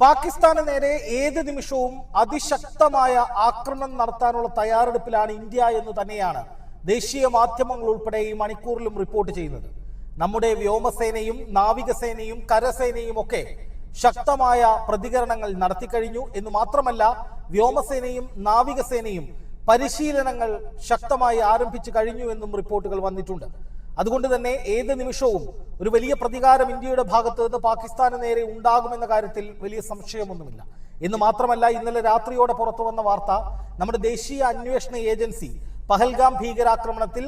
പാകിസ്ഥാന് നേരെ ഏത് നിമിഷവും അതിശക്തമായ ആക്രമണം നടത്താനുള്ള തയ്യാറെടുപ്പിലാണ് ഇന്ത്യ എന്ന് തന്നെയാണ് ദേശീയ മാധ്യമങ്ങൾ ഉൾപ്പെടെ ഈ മണിക്കൂറിലും റിപ്പോർട്ട് ചെയ്യുന്നത്. നമ്മുടെ വ്യോമസേനയും നാവികസേനയും കരസേനയും ഒക്കെ ശക്തമായ പ്രതികരണങ്ങൾ നടത്തിക്കഴിഞ്ഞു എന്ന് മാത്രമല്ല വ്യോമസേനയും നാവികസേനയും പരിശീലനങ്ങൾ ശക്തമായി ആരംഭിച്ചു കഴിഞ്ഞു എന്നും റിപ്പോർട്ടുകൾ വന്നിട്ടുണ്ട്. അതുകൊണ്ട് തന്നെ ഏത് നിമിഷവും ഒരു വലിയ പ്രതികാരം ഇന്ത്യയുടെ ഭാഗത്ത് നിന്ന് പാകിസ്ഥാന് നേരെ ഉണ്ടാകുമെന്ന കാര്യത്തിൽ വലിയ സംശയമൊന്നുമില്ല. എന്ന് മാത്രമല്ല ഇന്നലെ രാത്രിയോടെ പുറത്തു വന്ന വാർത്ത നമ്മുടെ ദേശീയ അന്വേഷണ ഏജൻസി പഹൽഗാം ഭീകരാക്രമണത്തിൽ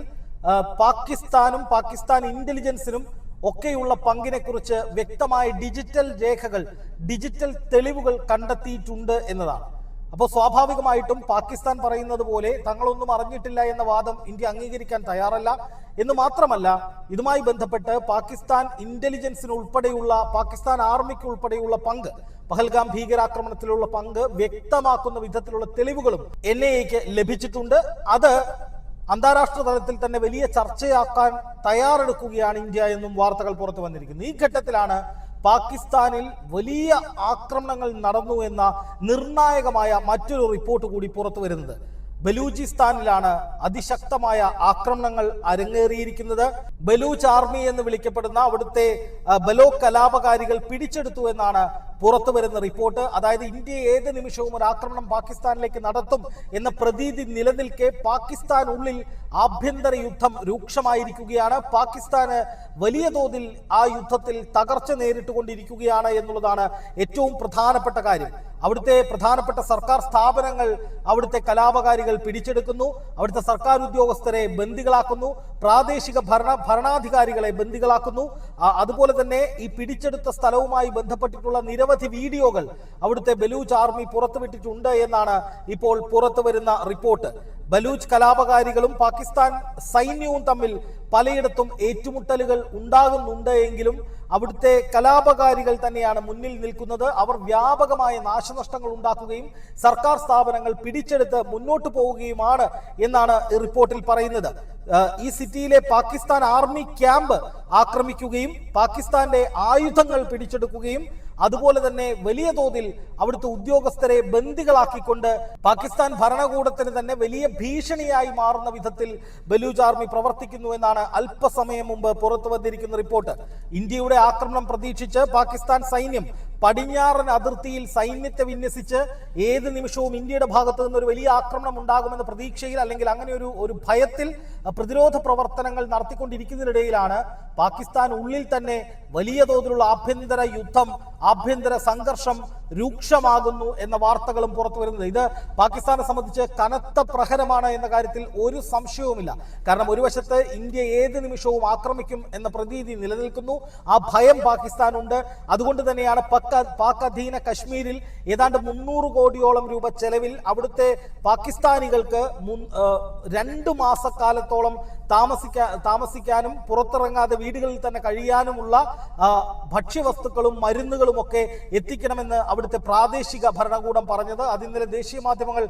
പാകിസ്ഥാനും പാകിസ്ഥാൻ ഇന്റലിജൻസിനും ഒക്കെയുള്ള പങ്കിനെ കുറിച്ച് വ്യക്തമായ ഡിജിറ്റൽ രേഖകൾ ഡിജിറ്റൽ തെളിവുകൾ കണ്ടെത്തിയിട്ടുണ്ട് എന്നതാണ്. അപ്പോൾ സ്വാഭാവികമായിട്ടും പാകിസ്ഥാൻ പറയുന്നത് പോലെ തങ്ങളൊന്നും അറിഞ്ഞിട്ടില്ല എന്ന വാദം ഇന്ത്യ അംഗീകരിക്കാൻ തയ്യാറല്ല. എന്ന് മാത്രമല്ല ഇതുമായി ബന്ധപ്പെട്ട് പാകിസ്ഥാൻ ഇന്റലിജൻസിന് ഉൾപ്പെടെയുള്ള പാകിസ്ഥാൻ ആർമിക്ക് ഉൾപ്പെടെയുള്ള പങ്ക് പഹൽഗാം ഭീകരാക്രമണത്തിലുള്ള പങ്ക് വ്യക്തമാക്കുന്ന വിധത്തിലുള്ള തെളിവുകളും എൻ ഐ എക്ക് ലഭിച്ചിട്ടുണ്ട്. അത് അന്താരാഷ്ട്ര തലത്തിൽ തന്നെ വലിയ ചർച്ചയാക്കാൻ തയ്യാറെടുക്കുകയാണ് ഇന്ത്യ എന്നും വാർത്തകൾ പുറത്തു വന്നിരിക്കുന്നു. ഈ ഘട്ടത്തിലാണ് പാകിസ്ഥാനിൽ വലിയ ആക്രമണങ്ങൾ നടന്നു എന്ന നിർണായകമായ മറ്റൊരു റിപ്പോർട്ട് കൂടി പുറത്തു വരുന്നത്. ബലൂചിസ്ഥാനിലാണ് അതിശക്തമായ ആക്രമണങ്ങൾ അരങ്ങേറിയിരിക്കുന്നത്. ബലൂച്ച് ആർമി എന്ന് വിളിക്കപ്പെടുന്ന അവിടുത്തെ ബലോ കലാപകാരികൾ പിടിച്ചെടുത്തു എന്നാണ് പുറത്തു വരുന്ന റിപ്പോർട്ട് അതായത് ഇന്ത്യ ഏത് നിമിഷവും ഒരു ആക്രമണം പാകിസ്ഥാനിലേക്ക് നടത്തും എന്ന പ്രതീതി നിലനിൽക്കെ പാകിസ്ഥാനുള്ളിൽ ആഭ്യന്തര യുദ്ധം രൂക്ഷമായിരിക്കുകയാണ്. പാകിസ്ഥാന് വലിയ തോതിൽ ആ യുദ്ധത്തിൽ തകർച്ച നേരിട്ടുകൊണ്ടിരിക്കുകയാണ് എന്നുള്ളതാണ് ഏറ്റവും പ്രധാനപ്പെട്ട കാര്യം. അവിടുത്തെ പ്രധാനപ്പെട്ട സർക്കാർ സ്ഥാപനങ്ങൾ അവിടുത്തെ കലാപകാരികൾ പിടിച്ചെടുക്കുന്നു. അവിടുത്തെ സർക്കാർ ഉദ്യോഗസ്ഥരെ ബന്ദികളാക്കുന്നു. പ്രാദേശിക ഭരണ ഭരണാധികാരികളെ ബന്ദികളാക്കുന്നു. അതുപോലെ തന്നെ ഈ പിടിച്ചെടുത്ത സ്ഥലവുമായി ബന്ധപ്പെട്ടിട്ടുള്ള നിരവധി വീഡിയോകൾ അവിടുത്തെ ബലൂച്ച് ആർമി പുറത്തുവിട്ടിട്ടുണ്ട് എന്നാണ് ഇപ്പോൾ പുറത്തു വരുന്ന റിപ്പോർട്ട്. ബലൂച്ച് കലാപകാരികളും പാകിസ്ഥാൻ സൈന്യവും തമ്മിൽ പലയിടത്തും ഏറ്റുമുട്ടലുകൾ ഉണ്ടാകുന്നുണ്ട് എങ്കിലും അവിടുത്തെ കലാപകാരികൾ തന്നെയാണ് മുന്നിൽ നിൽക്കുന്നത്. അവർ വ്യാപകമായ നാശനഷ്ടങ്ങൾ ഉണ്ടാക്കുകയും സർക്കാർ സ്ഥാപനങ്ങൾ പിടിച്ചെടുത്ത് മുന്നോട്ട് പോവുകയുമാണ് എന്നാണ് റിപ്പോർട്ടിൽ പറയുന്നത്. ഈ സിറ്റിയിലെ പാകിസ്ഥാൻ ആർമി ക്യാമ്പ് ആക്രമിക്കുകയും പാകിസ്ഥാന്റെ ആയുധങ്ങൾ പിടിച്ചെടുക്കുകയും അതുപോലെ തന്നെ വലിയ തോതിൽ അവിടുത്തെ ഉദ്യോഗസ്ഥരെ ബന്ദികളാക്കിക്കൊണ്ട് പാകിസ്ഥാൻ ഭരണകൂടത്തിന് തന്നെ വലിയ ഭീഷണിയായി മാറുന്ന വിധത്തിൽ ബലൂച്ച് ആർമി പ്രവർത്തിക്കുന്നു എന്നാണ് അല്പസമയം മുമ്പ് പുറത്തു വന്നിരിക്കുന്ന റിപ്പോർട്ട്. ഇന്ത്യയുടെ ആക്രമണം പ്രതീക്ഷിച്ച് പാകിസ്ഥാൻ സൈന്യം പടിഞ്ഞാറൻ അതിർത്തിയിൽ സൈന്യത്തെ വിന്യസിച്ച് ഏത് നിമിഷവും ഇന്ത്യയുടെ ഭാഗത്തു നിന്ന് ഒരു വലിയ ആക്രമണം ഉണ്ടാകുമെന്ന പ്രതീക്ഷയിൽ അല്ലെങ്കിൽ അങ്ങനെ ഒരു ഒരു ഭയത്തിൽ പ്രതിരോധ പ്രവർത്തനങ്ങൾ നടത്തിക്കൊണ്ടിരിക്കുന്നതിനിടയിലാണ് പാകിസ്ഥാൻ ഉള്ളിൽ തന്നെ വലിയ തോതിലുള്ള ആഭ്യന്തര യുദ്ധം ആഭ്യന്തര സംഘർഷം രൂക്ഷമാകുന്നു എന്ന വാർത്തകളും പുറത്തു വരുന്നത്. ഇത് പാകിസ്ഥാനെ സംബന്ധിച്ച് കനത്ത പ്രഹരമാണ് എന്ന കാര്യത്തിൽ ഒരു സംശയവുമില്ല. കാരണം ഒരു വശത്ത് ഇന്ത്യ ഏത് നിമിഷവും ആക്രമിക്കും എന്ന പ്രതീതി നിലനിൽക്കുന്നു. ആ ഭയം പാകിസ്ഥാനുണ്ട്. അതുകൊണ്ട് തന്നെയാണ് പക്ക പാക് അധീന കശ്മീരിൽ ഏതാണ്ട് മുന്നൂറ് കോടിയോളം രൂപ ചെലവിൽ അവിടുത്തെ പാകിസ്ഥാനികൾക്ക് രണ്ട് മാസക്കാലത്തോളം താമസിക്കാ താമസിക്കാനും പുറത്തിറങ്ങാതെ വീടുകളിൽ തന്നെ കഴിയാനുമുള്ള ഭക്ഷ്യവസ്തുക്കളും മരുന്നുകളും ഒക്കെ എത്തിക്കണമെന്ന് അവിടുത്തെ പ്രാദേശിക ഭരണകൂടം പറഞ്ഞത്. അത് ദേശീയ മാധ്യമങ്ങൾ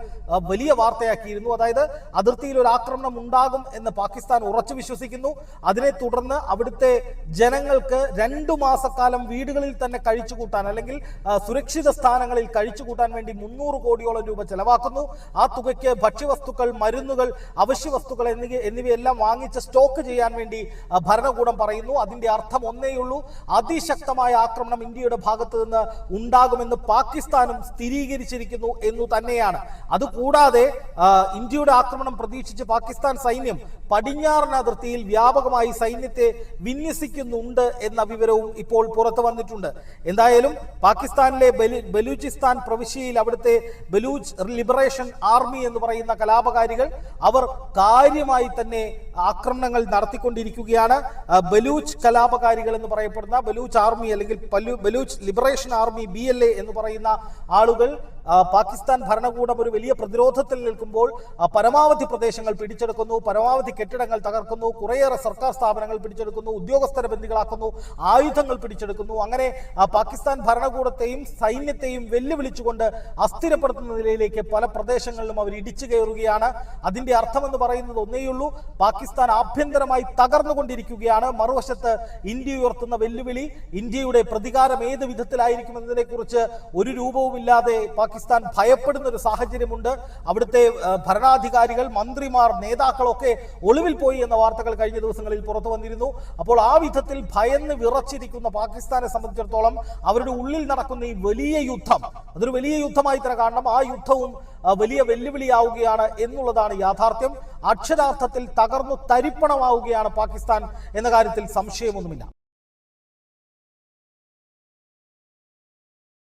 വലിയ വാർത്തയാക്കിയിരുന്നു. അതായത് അതിർത്തിയിൽ ഒരു ആക്രമണം ഉണ്ടാകും എന്ന് പാകിസ്ഥാൻ ഉറച്ചു വിശ്വസിക്കുന്നു. അതിനെ തുടർന്ന് അവിടുത്തെ ജനങ്ങൾക്ക് രണ്ടു മാസക്കാലം വീടുകളിൽ തന്നെ കഴിച്ചുകൂട്ടാൻ അല്ലെങ്കിൽ സുരക്ഷിത സ്ഥാനങ്ങളിൽ കഴിച്ചുകൂട്ടാൻ വേണ്ടി മുന്നൂറ് കോടിയോളം രൂപ ചെലവാക്കുന്നു. ആ തുകയ്ക്ക് ഭക്ഷ്യവസ്തുക്കൾ മരുന്നുകൾ അവശ്യ വസ്തുക്കൾ എന്നിവ എന്നിവയെല്ലാം വാങ്ങിച്ച് സ്റ്റോക്ക് ചെയ്യാൻ വേണ്ടി ഭരണകൂടം പറയുന്നു. അതിന്റെ അർത്ഥം ഒന്നേയുള്ളൂ അതിശക്തമായ ആക്രമണം ഇന്ത്യയുടെ ഭാഗത്ത് നിന്ന് ഉണ്ടാകുമെന്ന് പാകിസ്ഥാനും സ്ഥിരീകരിച്ചിരിക്കുന്നു എന്നു തന്നെയാണ്. അതുകൂടാതെ ഇന്ത്യയുടെ ആക്രമണം പ്രതീക്ഷിച്ച് പാകിസ്ഥാൻ സൈന്യം പടിഞ്ഞാറൻ അതിർത്തിയിൽ വ്യാപകമായി സൈന്യത്തെ വിന്യസിക്കുന്നുണ്ട് എന്ന വിവരവും ഇപ്പോൾ പുറത്തു വന്നിട്ടുണ്ട്. എന്തായാലും പാകിസ്ഥാനിലെ ബലൂചിസ്ഥാൻ പ്രവിശ്യയിൽ അവിടുത്തെ ബലൂച്ച് ലിബറേഷൻ ആർമി എന്ന് പറയുന്ന കലാപകാരികൾ അവർ കാര്യമായി തന്നെ ആക്രമണങ്ങൾ നടത്തിക്കൊണ്ടിരിക്കുകയാണ്. ബലൂച്ച് കലാപകാരികൾ എന്ന് പറയപ്പെടുന്ന ബലൂച്ച് ആർമി അല്ലെങ്കിൽ ബലൂച്ച് ലിബറേഷൻ ആർമി ബി എന്ന് പറയുന്ന ആളുകൾ പാകിസ്ഥാൻ ഭരണകൂടം ഒരു വലിയ പ്രതിരോധത്തിൽ നിൽക്കുമ്പോൾ പരമാവധി പ്രദേശങ്ങൾ പിടിച്ചെടുക്കുന്നു പരമാവധി കെട്ടിടങ്ങൾ തകർക്കുന്നു കുറേയേറെ സർക്കാർ സ്ഥാപനങ്ങൾ പിടിച്ചെടുക്കുന്നു ഉദ്യോഗസ്ഥരെ ബന്ദികളാക്കുന്നു ആയുധങ്ങൾ പിടിച്ചെടുക്കുന്നു. അങ്ങനെ പാകിസ്ഥാൻ ഭരണകൂടത്തെയും സൈന്യത്തെയും വെല്ലുവിളിച്ചുകൊണ്ട് അസ്ഥിരപ്പെടുത്തുന്ന നിലയിലേക്ക് പല പ്രദേശങ്ങളിലും അവർ ഇടിച്ചു കയറുകയാണ്. അതിന്റെ അർത്ഥമെന്ന് പറയുന്നത് ഒന്നേയുള്ളൂ പാകിസ്ഥാൻ ആഭ്യന്തരമായി തകർന്നുകൊണ്ടിരിക്കുകയാണ്. മറുവശത്ത് ഇന്ത്യ ഉയർത്തുന്ന വെല്ലുവിളി ഇന്ത്യയുടെ പ്രതികാരം ഏത് വിധത്തിലായിരിക്കുമെന്നതിനെ കുറിച്ച് ഒരു രൂപവുമില്ലാതെ പാകിസ്ഥാൻ ഭയപ്പെടുന്ന ഒരു സാഹചര്യമുണ്ട്. അവിടുത്തെ ഭരണാധികാരികൾ മന്ത്രിമാർ നേതാക്കളൊക്കെ ഒളിവിൽ പോയി എന്ന വാർത്തകൾ കഴിഞ്ഞ ദിവസങ്ങളിൽ പുറത്തു വന്നിരുന്നു. അപ്പോൾ ആ വിധത്തിൽ ഭയന്ന് വിറച്ചിരിക്കുന്ന പാകിസ്ഥാനെ സംബന്ധിച്ചിടത്തോളം അവരുടെ ഉള്ളിൽ നടക്കുന്ന ഈ വലിയ യുദ്ധം അതൊരു വലിയ യുദ്ധമായി തന്നെ കാണണം. ആ യുദ്ധവും വലിയ വെല്ലുവിളിയാവുകയാണ് എന്നുള്ളതാണ് യാഥാർത്ഥ്യം. അക്ഷരാർത്ഥത്തിൽ തകർന്നു തരിപ്പണമാവുകയാണ് പാകിസ്ഥാൻ എന്ന കാര്യത്തിൽ സംശയമൊന്നുമില്ല.